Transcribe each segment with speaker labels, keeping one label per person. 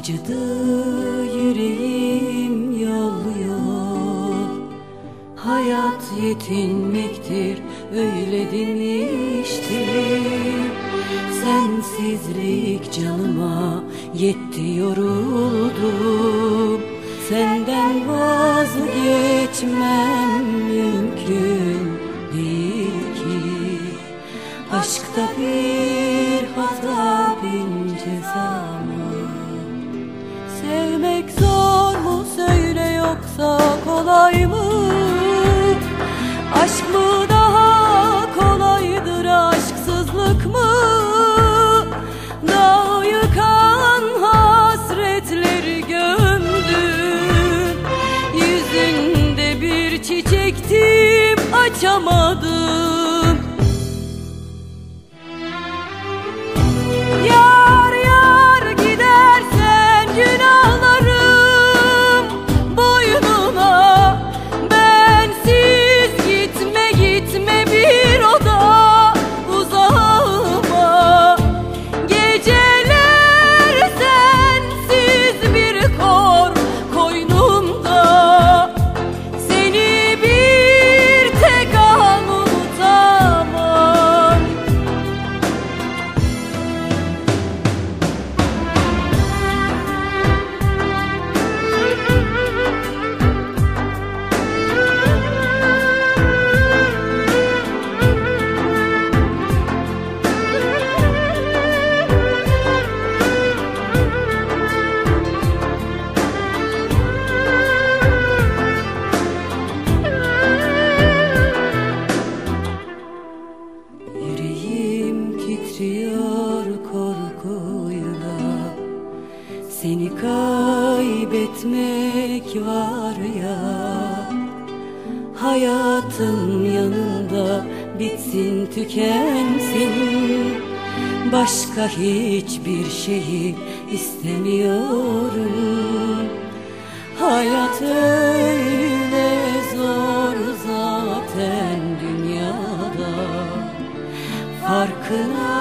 Speaker 1: Acıdı yüreğim yolluyor Hayat yetinmektir öyle demişti Sensizlik canıma yetti yoruldum. Senden vazgeçmem mümkün değil ki. Aşkta bir hata bin ceza. Çiçektim açamadım kaybetmek var ya Hayatım yanında bitsin tükensin. Başka hiçbir şeyi istemiyorum. Hayat öyle zor zaten dünyada. Farkına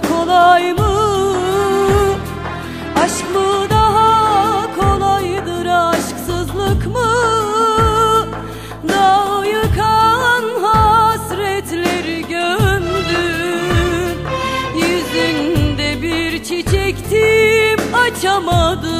Speaker 1: kolay mı? Aşk mı daha kolaydır aşksızlık mı? Dağ yıkan hasretleri gömdüm Yüzünde bir çiçektim açamadım